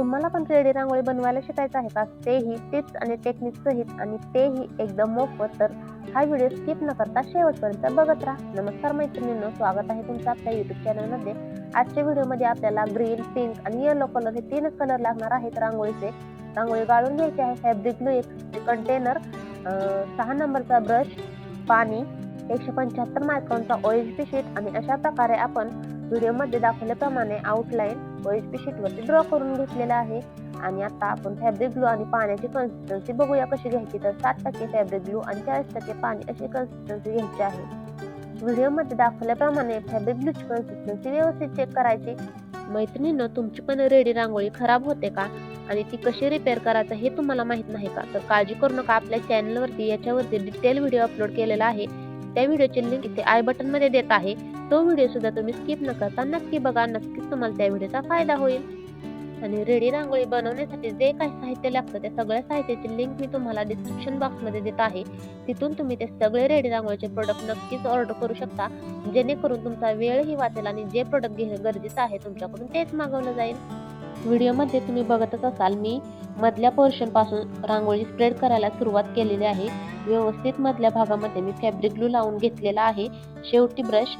तुम्हाला पण रेडी रांगोळी बनवायला शिकायचं आहे का? तेही टिप्स आणि टेक्निक सहित आणि तेही एकदम मोफत. तर हा व्हिडिओ स्किप न करता शेवटपर्यंत बघत राहा. नमस्कार मैत्रिणींनो स्वागत आहे तुमचं आपल्या युट्यूब चॅनलमध्ये आजच्या व्हिडिओमध्ये आपल्याला ग्रीन पिंक आणि येलो कलर हे तीनच कलर लागणार आहेत रांगोळीचे. रांगोळी गाळून घ्यायची आहे. फॅब्रिक ग्लू एक कंटेनर सहा नंबरचा ब्रश पाणी एकशे पंच्याहत्तर मायक्रॉनचा ओएचपी शीट आणि अशा प्रकारे आपण व्हिडिओमध्ये दाखवल्याप्रमाणे आउटलाईन ओएचपी शीटवरती ड्रॉ करून घेतलेला आहे. आणि आता आपण फॅब्रिक ग्लू आणि पाण्याची कन्सिस्टन्सी बघूया कशी घ्यायची. तर सात टक्के फॅब्रिक ग्लू आणि चाळीस टक्के पाणी अशी कन्सिस्टन्सी घ्यायची आहे. व्हिडिओमध्ये दाखवल्याप्रमाणे फॅब्रिक ग्लूची कन्सिस्टन्सी व्यवस्थित चेक करायची. मैत्रिणीनं तुमची पण रेडी रांगोळी खराब होते का? आणि ती कशी रिपेअर करायचं हे तुम्हाला माहीत नाही का? तर काळजी करू नका. आपल्या चॅनलवरती याच्यावरती डिटेल व्हिडिओ अपलोड केलेला आहे. त्या व्हिडिओची लिंक इथे आय बटनमध्ये देत आहे. तो व्हिडिओ सुद्धा तुम्ही स्किप न करता नक्की बघा. नक्कीच तुम्हाला त्या व्हिडिओचा फायदा होईल. आणि रेडी रांगोळी बनवण्यासाठी जे काही साहित्य लागतं त्या सगळ्या साहित्याची लिंक मी तुम्हाला डिस्क्रिप्शन बॉक्समध्ये देत आहे. तिथून तुम्ही ते सगळे रेडी रांगोळीचे प्रोडक्ट नक्कीच ऑर्डर करू शकता. जेणेकरून तुमचा वेळही वाचेल आणि जे प्रोडक्ट घेणं गरजेचं आहे तुमच्याकडून तेच मागवलं जाईल. व्हिडिओमध्ये तुम्ही बघतच असाल मी मधल्या पोर्शनपासून रांगोळी स्प्रेड करायला सुरुवात केलेली आहे. व्यवस्थित मधल्या भागामध्ये मी फॅब्रिक ग्लू लावून घेतलेला आहे. शेवटी ब्रश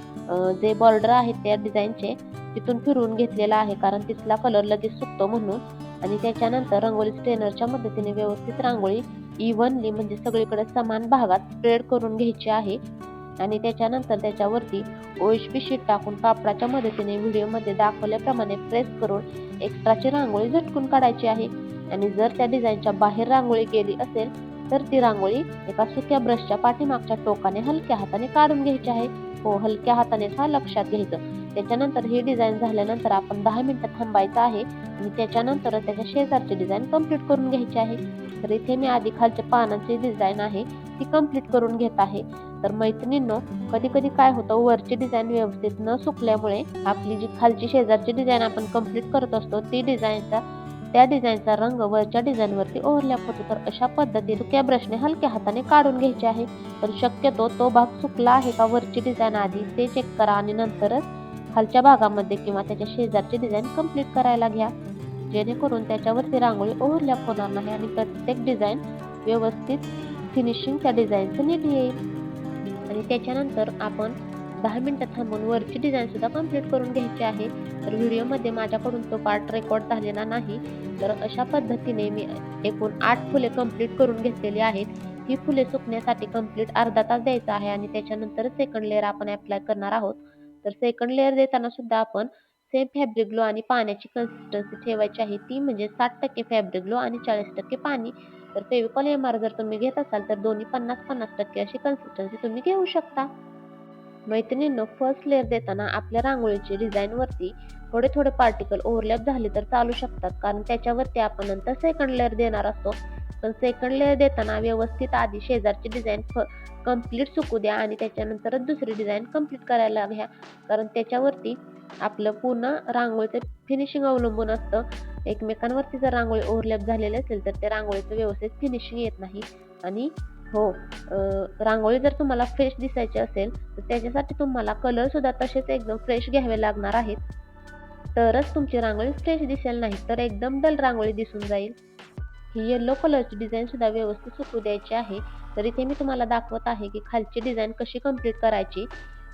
जे बॉर्डर आहेत त्या डिझाईनचे तिथून फिरवून घेतलेला आहे कारण तिथला कलर लगेच सुकतो म्हणून. आणि त्याच्यानंतर रांगोळी स्ट्रेनरच्या मदतीने व्यवस्थित रांगोळी इव्हनली म्हणजे सगळीकडे समान भागात स्प्रेड करून घ्यायची आहे. आणि त्याच्यानंतर त्याच्यावरती ओएचपी शीट टाकून कापडाच्या मदतीने व्हिडिओमध्ये दाखवल्याप्रमाणे प्रेस करून एक्स्ट्राची रांगोळी झटकून काढायची आहे. आणि जर त्या डिझाईनच्या बाहेर रांगोळी गेली असेल तर ती रांगोळी एका सुक्या ब्रशच्या पाठीमागच्या टोकाने हलक्या हाताने काढून घ्यायची आहे. हो हलक्या हाताने हा लक्षात घ्यायचं. त्याच्यानंतर ही डिझाईन झाल्यानंतर आपण दहा मिनिटं थांबायचं आहे आणि त्याच्यानंतर त्याच्या शेजारची डिझाईन कंप्लीट करून घ्यायची आहे. तर इथे मी आधी खालच्या पानाची डिझाईन आहे ती कंप्लीट करून घेत आहे. तर मैत्रिणींनो कधी कधी काय होतं वरची डिझाईन व्यवस्थित न सुकल्यामुळे आपली जी खालची शेजारची डिझाईन आपण कंप्लीट करत असतो ती डिझाईनचा त्या डिझाईनचा रंग वरच्या डिझाईनवरती ओव्हरलॅप होतो. तर अशा पद्धतीने सुक्या ब्रशने हलक्या हाताने काढून घ्यायचे आहे. पण शक्यतो तो भाग सुकला आहे का वरची डिझाईन आधी ते चेक करा आणि नंतरच खालच्या भागामध्ये किंवा त्याच्या शेजारची डिझाईन कंप्लीट करायला घ्या. जेणेकरून त्याच्यावरती रांगोळी ओव्हरलॅप होणार नाही आणि प्रत्येक डिझाईन व्यवस्थित फिनिशिंग त्या डिझाईनचं नीट येईल. आणि त्याच्यानंतर आपण दहा मिनटं थांबून वरची डिझाईन सुद्धा कंप्लीट करून घ्यायची आहे. तर व्हिडिओमध्ये माझ्याकडून तो पार्ट रेकॉर्ड झालेला नाही. तर अशा पद्धतीने मी एकूण आठ फुले कंप्लीट करून घेतलेली आहेत. ही फुले सुकण्यासाठी कंप्लीट अर्धा तास द्यायचा आहे आणि त्याच्यानंतरच सेकंड लेअर आपण अप्लाय करणार आहोत. तर सेकंड लेअर देताना सुद्धा आपण सेम फॅब्रिक ग्लो आणि पाण्याची कन्सिस्टन्सी ठेवायची आहे. ती म्हणजे साठ टक्के फॅब्रिक ग्लो आणि चाळीस टक्के पाणी. तर फेविकॉल एम आर जर तुम्ही घेत असाल तर दोन्ही पन्नास पन्नास टक्के अशी कन्सिस्टन्सी तुम्ही घेऊ शकता. मैत्रिणींनो फर्स्ट लेअर देताना आपल्या रांगोळीची डिझाईनवरती थोडे थोडे पार्टिकल ओव्हरलॅप झाले तर चालू शकतात. कारण त्याच्यावरती आपण नंतर सेकंड लेअर देणार असतो. पण सेकंड लेअर देताना व्यवस्थित आधी शेजारची डिझाईन कंप्लीट सुकू द्या आणि त्याच्यानंतरच दुसरी डिझाईन कंप्लीट करायला घ्या कारण त्याच्यावरती आपलं पूर्ण रांगोळीचं फिनिशिंग अवलंबून असतं. एकमेकांवरती जर रांगोळी ओव्हरलॅप झालेली असेल तर त्या रांगोळीचं व्यवस्थित फिनिशिंग येत नाही. आणि हो रांगोळी जर तुम्हाला फ्रेश दिसायची असेल तर त्याच्यासाठी तुम्हाला कलर सुद्धा तसेच एकदम फ्रेश घ्यावे लागणार आहेत. तरच तुमची रांगोळी फ्रेश दिसेल नाही तर एकदम डल रांगोळी दिसून जाईल. ही येलो कलरची डिझाईन सुद्धा व्यवस्थित सुकू द्यायची आहे. तर इथे मी तुम्हाला दाखवत आहे की खालची डिझाईन कशी कंप्लीट करायची.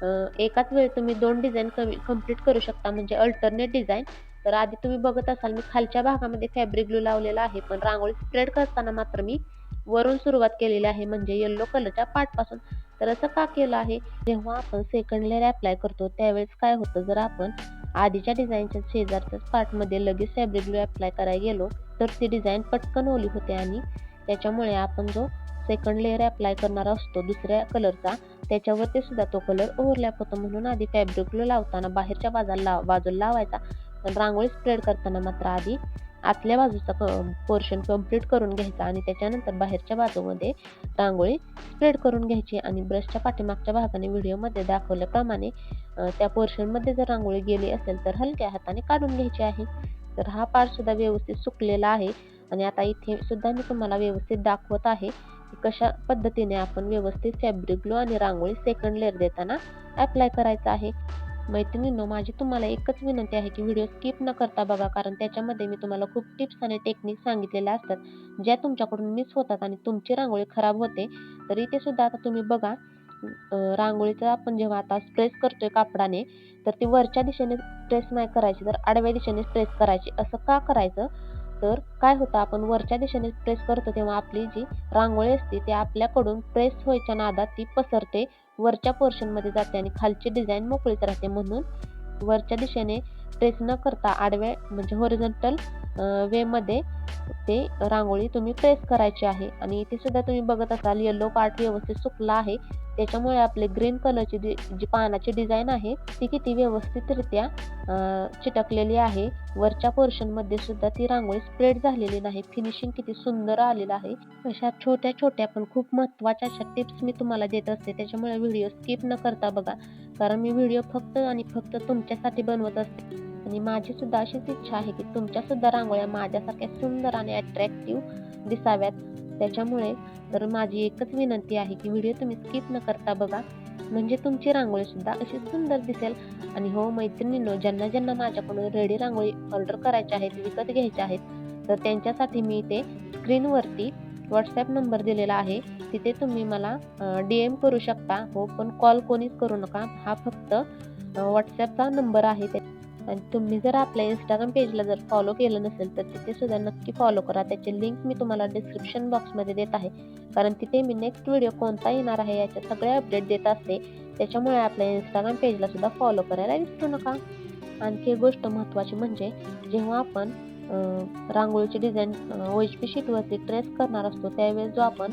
एकाच वेळी तुम्ही दोन डिझाईन कमी कंप्लीट करू शकता. म्हणजे अल्टरनेट डिझाईन तर आधी तुम्ही बघत असाल मी खालच्या भागामध्ये फॅब्रिक ग्लू लावलेला आहे. पण रांगोळी स्प्रेड करताना मात्र मी वरून सुरुवात केलेली आहे. म्हणजे येल्लो कलरच्या पार्टपासून तर असं का केलं आहे? जेव्हा आपण सेकंड लेअर अप्लाय करतो त्यावेळेस काय होतं? जर आपण आधीच्या डिझाईनच्या शेजारच्याच पार्टमध्ये लगेच फॅब्रिक ग्लू अप्लाय करायला गेलो तर ती डिझाईन पटकन ओली होते आणि त्याच्यामुळे आपण जो सेकंड लेअर अप्लाय करणार असतो दुसऱ्या कलरचा त्याच्यावरती सुद्धा तो कलर ओव्हरलॅप होतो म्हणून आधी फॅब्रिक ग्लू लावताना बाहेरच्या बाजूला लाव बाजूला लावायचा. पण रांगोळी स्प्रेड करताना मात्र आधी आतल्या बाजूचा पोर्शन कंप्लीट करून घ्यायचा आणि त्याच्यानंतर बाहेरच्या बाजूमध्ये रांगोळी स्प्रेड करून घ्यायची आणि ब्रशच्या पाठीमागच्या भागाने व्हिडिओमध्ये दाखवल्याप्रमाणे त्या पोर्शनमध्ये जर रांगोळी गेली असेल तर हलक्या हाताने काढून घ्यायची आहे. तर हा पार्ट सुद्धा व्यवस्थित सुकलेला आहे. आणि आता इथे सुद्धा मी तुम्हाला व्यवस्थित दाखवत आहे. कशा पद्धतीने आपण व्यवस्थित फॅब्रिक ग्लो आणि रांगोळी सेकंड लेअर देताना अप्लाय करायचा आहे. मैत्रिणींनो माझी तुम्हाला एकच विनंती आहे की व्हिडिओ स्किप न करता बघा कारण त्याच्यामध्ये मी तुम्हाला खूप टिप्स आणि टेक्निक सांगितलेल्या असतात ज्या तुमच्याकडून मिस होतात आणि तुमची रांगोळी खराब होते. तरी ते सुद्धा आता तुम्ही बघा रांगोळीचा आपण जेव्हा आता स्प्रेस करतोय कापडाने तर ती वरच्या दिशेने प्रेस नाही करायची तर आडव्या दिशेने प्रेस करायची. असं का करायचं? तर काय होतं आपण वरच्या दिशेने प्रेस करतो तेव्हा आपली जी रांगोळी असते ती आपल्याकडून प्रेस व्हायच्या नादात ती पसरते वरच्या पोर्शनमध्ये जाते आणि खालची डिझाईन मोकळीच राहते. म्हणून वरच्या दिशेने प्रेस न करता आडव्या म्हणजे होरिझोंटल वेमध्ये ते रांगोळी तुम्ही प्रेस करायची आहे. आणि इथे सुद्धा तुम्ही बघत असाल येलो पार्ट व्यवस्थित सुकला आहे. त्याच्यामुळे आपले ग्रीन कलरची जी जी पानाची डिझाईन आहे ती किती व्यवस्थितरित्या चिटकलेली आहे. वरच्या पोर्शनमध्ये सुद्धा ती रांगोळी स्प्रेड झालेली नाही. फिनिशिंग किती सुंदर आलेलं आहे. अशा छोट्या छोट्या पण खूप महत्त्वाच्या अशा टिप्स मी तुम्हाला देत असते. त्याच्यामुळे व्हिडिओ स्किप न करता बघा. कारण मी व्हिडिओ फक्त आणि फक्त तुमच्यासाठी बनवत असते. आणि माझी सुद्धा अशीच इच्छा आहे की तुमच्या सुद्धा रांगोळ्या माझ्यासारख्या सुंदर आणि अट्रॅक्टिव्ह दिसाव्यात. त्याच्यामुळे तर माझी एकच विनंती आहे की व्हिडिओ तुम्ही स्किप न करता बघा. म्हणजे तुमची रांगोळी सुद्धा अशी सुंदर दिसेल. आणि हो मैत्रिणींनो ज्यांना ज्यांना माझ्याकडून रेडी रांगोळी ऑर्डर करायच्या आहेत विकत घ्यायच्या आहेत तर त्यांच्यासाठी मी इथे स्क्रीनवरती व्हॉट्सॲप नंबर दिलेला आहे. तिथे तुम्ही मला डी एम करू शकता. हो पण कॉल कोणीच करू नका. हा फक्त व्हॉट्सॲपचा नंबर आहे. त्या आणि तुम्ही जर आपल्या इंस्टाग्राम पेजला जर फॉलो केलं नसेल तर तिथे सुद्धा नक्की फॉलो करा. त्याचे लिंक मी तुम्हाला डिस्क्रिप्शन बॉक्समध्ये देत आहे. कारण तिथे मी नेक्स्ट व्हिडिओ कोणता येणार आहे याच्या सगळे अपडेट देत असते. त्याच्यामुळे आपल्या इंस्टाग्राम पेजला सुद्धा फॉलो करायला विसरू नका. आणखी एक गोष्ट महत्त्वाची म्हणजे जेव्हा आपण रांगोळीची डिझाईन ओएचपी शीटवरती ट्रेस करणार असतो त्यावेळेस जो आपण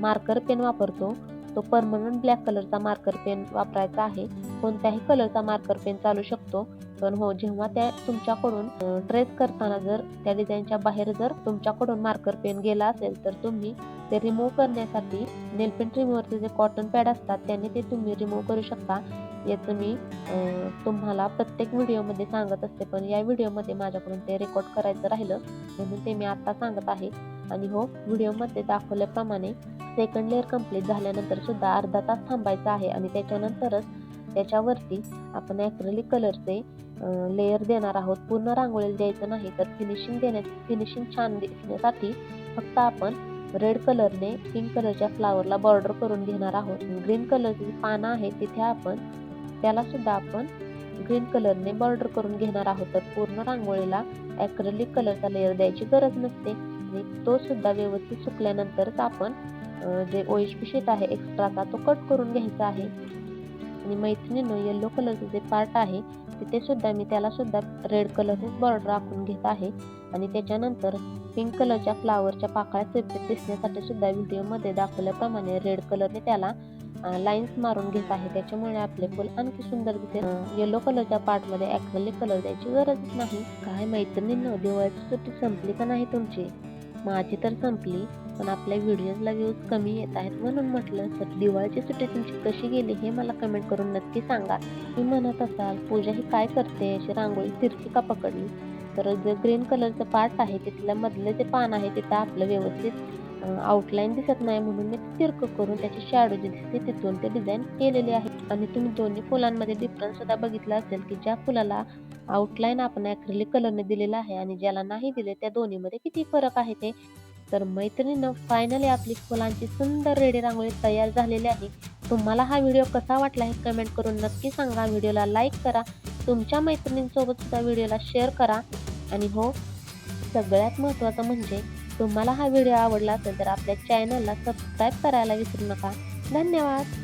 मार्कर पेन वापरतो तो परमनंट ब्लॅक कलरचा मार्कर पेन वापरायचा आहे. कोणत्याही कलरचा मार्कर पेन चालू शकतो. पण हो जेव्हा त्या तुमच्याकडून ट्रेस करताना जर त्या डिझाईनच्या बाहेर जर तुमच्याकडून मार्कर पेन गेला असेल तर तुम्ही ते रिमूव्ह करण्यासाठी नेलपेंट रिमूव्हरचे जे कॉटन पॅड असतात त्याने ते तुम्ही रिमूव्ह करू शकता. याचं मी तुम्हाला प्रत्येक व्हिडिओमध्ये सांगत असते पण या व्हिडिओमध्ये माझ्याकडून ते रेकॉर्ड करायचं राहिलं म्हणून ते मी आत्ता सांगत आहे. आणि हो व्हिडिओमध्ये दाखवल्याप्रमाणे सेकंड लेअर कंप्लीट झाल्यानंतर सुद्धा अर्धा तास थांबायचा आहे आणि त्याच्यानंतरच त्याच्यावरती आपण ॲक्रेलिक कलरचे लेअर देणार आहोत पूर्ण रांगोळीला द्यायचं नाही तर फिनिशिंग देण्या फिनिशिंग छान देण्यासाठी फक्त आपण रेड कलरने पिंक कलरच्या फ्लावरला बॉर्डर करून घेणार आहोत. ग्रीन कलरची पानं आहेत तिथे आपण त्याला सुद्धा आपण ग्रीन कलरने बॉर्डर करून घेणार आहोत. तर पूर्ण रांगोळीला ॲक्रेलिक कलरचा लेअर द्यायची गरज नसते. आणि तो सुद्धा व्यवस्थित सुकल्यानंतरच आपण जे ओ पी शीट आहे एक्स्ट्राचा तो कट करून घ्यायचा आहे. आणि मैत्रिणीनं येलो कलरचं जे पार्ट आहे तिथे सुद्धा मी त्याला सुद्धा रेड कलरचे बॉर्डर आखून घेत आहे. आणि त्याच्यानंतर पिंक कलरच्या फ्लावरच्या पाकळ्या सेपरेट दिसण्यासाठी सुद्धा व्हिडिओमध्ये दाखवल्याप्रमाणे रेड कलरने त्याला लाईन्स मारून घेत आहे. त्याच्यामुळे आपले फुल आणखी सुंदर दिसेल. येलो कलरच्या पार्टमध्ये ॲक्रेलिक कलर द्यायची गरजच नाही. काय मैत्रिणींनो दिवाळीची सुट्टी संपली का नाही तुमची? माझी तर संपली. पण आपल्या व्हिडिओजला व्ह्यूज कमी येत आहेत म्हणून म्हटलं तर दिवाळीची सुट्टी तुमची कशी गेली हे मला कमेंट करून नक्की सांगा. मी म्हणत असाल पूजा ही काय करते? अशी रांगोळी तिरकी का पकडली? तर जे ग्रीन कलरचं पार्ट आहे तिथलं मधलं जे पान आहे तिथं आपलं व्यवस्थित आउटलाईन दिसत नाही म्हणून मी तिरकं करून त्याची शॅडो जी दिसते तिथून ते डिझाईन केलेले आहे. आणि तुम्ही दोन्ही फुलांमध्ये डिफरन्स सुद्धा बघितला असेल की ज्या फुलाला आउटलाईन आपण ॲक्रेलिक कलरने दिलेला आहे आणि ज्याला नाही दिले त्या दोन्हीमध्ये किती फरक आहे ते तर मैत्रिणीनं फायनली आपली फुलांची सुंदर रेडी रांगोळी तयार झालेली आहे. तुम्हाला हा व्हिडिओ कसा वाटला हे कमेंट करून नक्की सांगा. व्हिडिओला लाईक करा. तुमच्या मैत्रिणींसोबत सुद्धा व्हिडिओला शेअर करा. आणि हो सगळ्यात महत्त्वाचं म्हणजे तुम्हाला हा व्हिडिओ आवडला असेल तर आपल्या चॅनलला सबस्क्राईब करायला विसरू नका. धन्यवाद!